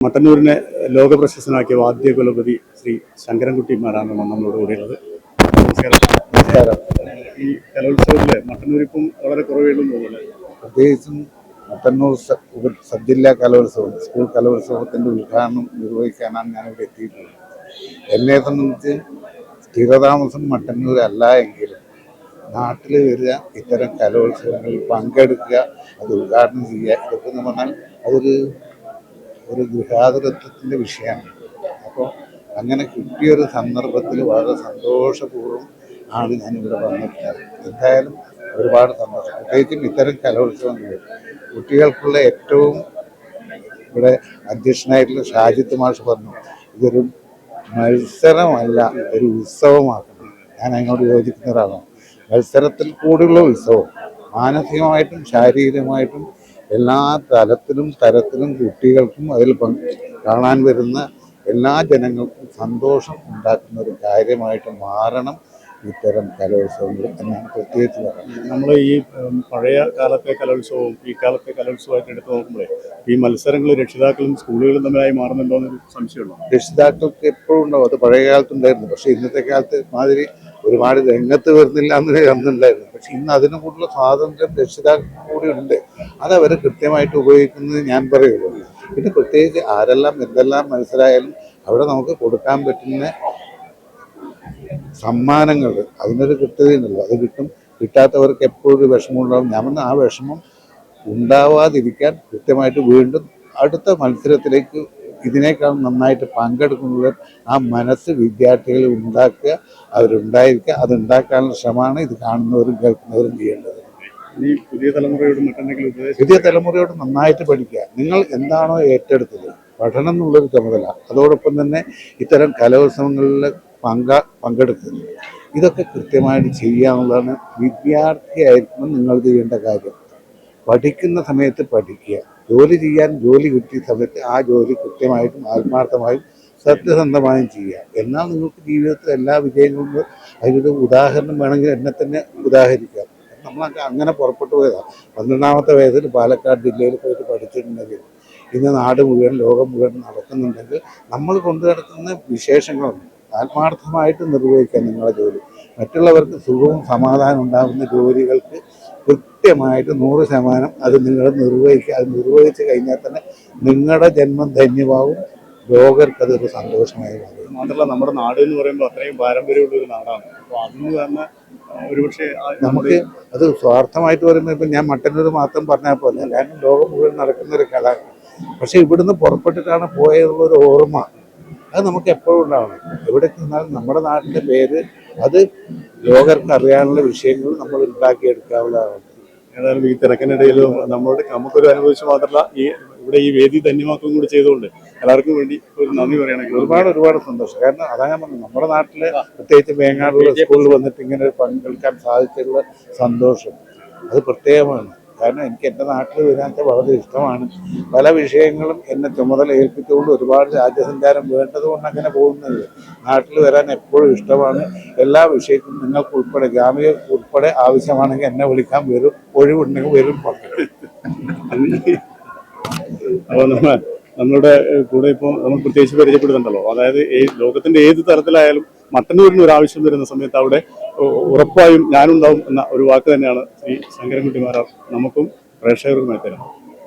മട്ടന്നൂരിനെ ലോക പ്രശസ്തനാക്കിയ വാദ്യ കുലപതി ശ്രീ ശങ്കരൻകുട്ടി മാരാണ് നമ്മളോട് കൂടിയുള്ളത്. നമസ്കാരം. ഈ കലോത്സവത്തിൽ മട്ടന്നൂർ ഇപ്പം വളരെ കുറവേളും പ്രത്യേകിച്ചും മട്ടന്നൂർ സബ്ജില്ലാ കലോത്സവം സ്കൂൾ കലോത്സവത്തിന്റെ ഉദ്ഘാടനം നിർവഹിക്കാനാണ് ഞാനിവിടെ എത്തിയിട്ടുള്ളത്. എന്നെ സംബന്ധിച്ച് സ്ഥിരതാമസം മട്ടന്നൂരല്ല എങ്കിലും നാട്ടിൽ വരിക ഇത്തരം കലോത്സവങ്ങളിൽ പങ്കെടുക്കുക അത് ഉദ്ഘാടനം ചെയ്യുക ഇതൊക്കെ എന്ന് പറഞ്ഞാൽ അതൊരു ഒരു ഗൃഹാതുരത്വത്തിന്റെ വിഷയമാണ്. അപ്പോൾ അങ്ങനെ കിട്ടിയൊരു സന്ദർഭത്തിൽ വളരെ സന്തോഷപൂർവം ആണ് ഞാനിവിടെ വന്നിട്ടുള്ളത്. എന്തായാലും ഒരുപാട് സന്തോഷം. പ്രത്യേകിച്ചും ഇത്തരം കലോത്സവങ്ങൾ കുട്ടികൾക്കുള്ള ഏറ്റവും ഇവിടെ അധ്യക്ഷനായിട്ടുള്ള ഷാജിത്ത് മാഷ് പറഞ്ഞു ഇതൊരു മത്സരമല്ല ഒരു ഉത്സവമാക്കണം. ഞാൻ അതിനോട് യോജിക്കുന്ന ഒരാളാണ്. മത്സരത്തിൽ കൂടിയുള്ള ഉത്സവം മാനസികമായിട്ടും ശാരീരികമായിട്ടും എല്ലാ തലത്തിലും തരത്തിലും കുട്ടികൾക്കും അതിൽ കാണാൻ വരുന്ന എല്ലാ ജനങ്ങൾക്കും സന്തോഷം ഉണ്ടാക്കുന്ന ഒരു കാര്യമായിട്ട് മാറണം ഇത്തരം കലോത്സവങ്ങൾ എന്നാണ് പ്രത്യേകിച്ച് പറയുന്നത് നമ്മൾ ഈ പഴയ കാലത്തെ കലോത്സവവും ഈ കാലത്തെ കലോത്സവമായിട്ട് എടുത്തു നോക്കുമ്പോഴേ ഈ മത്സരങ്ങൾ രക്ഷിതാക്കളും സ്കൂളുകളും തമ്മിലായി മാറുന്നുണ്ടോ എന്നൊരു സംശയമുണ്ടോ? രക്ഷിതാക്കൾക്ക് എപ്പോഴും ഉണ്ടാവും. അത് പഴയ കാലത്തുണ്ടായിരുന്നു. പക്ഷേ ഇന്നത്തെ കാലത്ത് മാതിരി ഒരുപാട് രംഗത്ത് വരുന്നില്ല എന്ന് അന്നുണ്ടായിരുന്നു. പക്ഷെ ഇന്ന് അതിനു കൂടുതൽ സ്വാതന്ത്ര്യം രക്ഷിതാക്കൾക്ക് കൂടി ഉണ്ട് അത് അവർ കൃത്യമായിട്ട് ഉപയോഗിക്കുന്നത് ഞാൻ പറയുള്ളൂ. പിന്നെ പ്രത്യേകിച്ച് ആരെല്ലാം എന്തെല്ലാം മനസ്സിലായാലും അവിടെ നമുക്ക് കൊടുക്കാൻ പറ്റുന്ന സമ്മാനങ്ങൾ അതിനൊരു കൃത്യതയുണ്ടല്ലോ അത് കിട്ടും. കിട്ടാത്തവർക്ക് എപ്പോഴും ഒരു വിഷമം ഉണ്ടാവും ഞാൻ പറഞ്ഞ ആ വിഷമം ഉണ്ടാവാതിരിക്കാൻ കൃത്യമായിട്ട് വീണ്ടും അടുത്ത മത്സരത്തിലേക്ക് ഇതിനേക്കാൾ നന്നായിട്ട് പങ്കെടുക്കുന്നത് ആ മനസ്സ് വിദ്യാർത്ഥികൾ ഉണ്ടാക്കുക അവരുണ്ടായിരിക്കുക. അത് ഉണ്ടാക്കാനുള്ള ശ്രമമാണ് ഇത് കാണുന്നവരും കേൾക്കുന്നവരും ചെയ്യേണ്ടത്. പുതിയ തലമുറയോട് തലമുറയോട് നന്നായിട്ട് പഠിക്കുക. നിങ്ങൾ എന്താണോ ഏറ്റെടുത്തത്? പഠനം എന്നുള്ളൊരു ചുമതല. അതോടൊപ്പം തന്നെ ഇത്തരം കലോത്സവങ്ങളിൽ പങ്ക പങ്കെടുക്കുന്നത് ഇതൊക്കെ കൃത്യമായിട്ട് ചെയ്യാനുള്ളതാണ് വിദ്യാർത്ഥിയായിരിക്കണം നിങ്ങൾ ചെയ്യേണ്ട കാര്യം. പഠിക്കുന്ന സമയത്ത് പഠിക്കുക. ജോലി ചെയ്യാൻ ജോലി കിട്ടിയ സമയത്ത് ആ ജോലി കൃത്യമായിട്ടും ആത്മാർത്ഥമായും സത്യസന്ധമായും ചെയ്യുക. എന്നാൽ നിങ്ങൾക്ക് ജീവിതത്തിൽ എല്ലാ വിജയങ്ങളും അതിനൊരു ഉദാഹരണം വേണമെങ്കിൽ എന്നെ തന്നെ ഉദാഹരിക്കാം. നമ്മളൊക്കെ അങ്ങനെ പുറപ്പെട്ടു പോയതാണ് പന്ത്രണ്ടാമത്തെ വയസ്സിൽ പാലക്കാട് ജില്ലയിൽ പോയിട്ട് പഠിച്ചിട്ടുണ്ടെങ്കിൽ ഇന്ന് നാട് മുഴുവൻ ലോകം മുഴുവൻ നടക്കുന്നുണ്ടെങ്കിൽ നമ്മൾ കൊണ്ടു നടക്കുന്ന വിശേഷങ്ങളുണ്ട് ആത്മാർത്ഥമായിട്ട് നിർവഹിക്കാൻ നിങ്ങളുടെ ജോലി. മറ്റുള്ളവർക്ക് സുഖവും സമാധാനം ഉണ്ടാകുന്ന ജോലികൾക്ക് കൃത്യമായിട്ട് നൂറ് ശതമാനം അത് നിങ്ങൾ നിർവഹിക്കുക. അത് നിർവഹിച്ച് കഴിഞ്ഞാൽ തന്നെ നിങ്ങളുടെ ജന്മം ധന്യമാവും ലോകർക്ക് അതൊരു സന്തോഷമായി മാത്രമല്ല നമ്മുടെ നാട് എന്ന് പറയുമ്പോൾ അത്രയും പാരമ്പര്യമുള്ള ഒരു നാടാണ്. അപ്പോൾ അതിന് തന്നെ ഒരുപക്ഷെ നമുക്ക് അത് സ്വാർത്ഥമായിട്ട് പറയുന്നത് ഇപ്പം ഞാൻ മട്ടന്നൂർ മാത്രം പറഞ്ഞാൽ പോലെ കാരണം ലോകം മുഴുവൻ നടക്കുന്ന ഒരു കഥ. പക്ഷെ ഇവിടുന്ന് പുറപ്പെട്ടിട്ടാണ് പോയതുള്ള ഒരു ഓർമ്മ. അത് നമുക്ക് എപ്പോഴും ഉണ്ടാവണം. എവിടെ ചെന്നാലും നമ്മുടെ നാട്ടിന്റെ പേര് അത് ലോകർക്ക് അറിയാനുള്ള വിഷയങ്ങൾ നമ്മൾ ഉണ്ടാക്കിയെടുക്കാവുന്നതാണ്. ഏതായാലും ഈ തിരക്കിനിടയിലും നമ്മളോട് നമുക്കൊരു അനുഭവിച്ച് മാത്രമല്ല ഈ ഇവിടെ ഈ വേദി ധന്യമാക്കുകയും കൂടി ചെയ്തുകൊണ്ട് എല്ലാവർക്കും വേണ്ടി ഒരു നന്ദി പറയണമെങ്കിൽ ഒരുപാട് ഒരുപാട് സന്തോഷം. കാരണം അതാ ഞാൻ പറഞ്ഞു നമ്മുടെ നാട്ടിലെ പ്രത്യേകിച്ച് വേങ്ങാടുള്ള സ്കൂളിൽ വന്നിട്ട് ഇങ്ങനെ ഒരു പങ്കെടുക്കാൻ സാധിച്ചുള്ള സന്തോഷം. അത് പ്രത്യേകമാണ്. കാരണം എനിക്ക് എന്റെ നാട്ടിൽ വരാനൊക്കെ വളരെ ഇഷ്ടമാണ്. പല വിഷയങ്ങളും എന്നെ ചുമതല ഏൽപ്പിച്ചുകൊണ്ട് ഒരുപാട് രാജ്യസഞ്ചാരം വേണ്ടതുകൊണ്ട് അങ്ങനെ പോകുന്നത്. നാട്ടിൽ വരാൻ എപ്പോഴും ഇഷ്ടമാണ്. എല്ലാ വിഷയത്തിലും നിങ്ങൾക്ക് ഉൾപ്പെടെ ഗ്രാമിക ഉൾപ്പെടെ ആവശ്യമാണെങ്കിൽ എന്നെ വിളിക്കാൻ വരും. ഒഴിവുണ്ടെങ്കിൽ വരും. അപ്പോൾ നമ്മൾ നമ്മുടെ കൂടെ ഇപ്പോൾ നമ്മൾ പ്രത്യേകിച്ച് പരിചയപ്പെടുന്നുണ്ടല്ലോ. അതായത് ലോകത്തിന്റെ ഏത് തരത്തിലായാലും മട്ടന്നൂരിന് ഒരു ആവശ്യം വരുന്ന സമയത്ത് അവിടെ ഉറപ്പായും ഞാനുണ്ടാവും എന്ന ഒരു വാക്ക് തന്നെയാണ് ശ്രീ ശങ്കരൻകുട്ടി മാരാർ നമുക്കും പ്രേക്ഷകർക്കുമായി തരുന്നത്.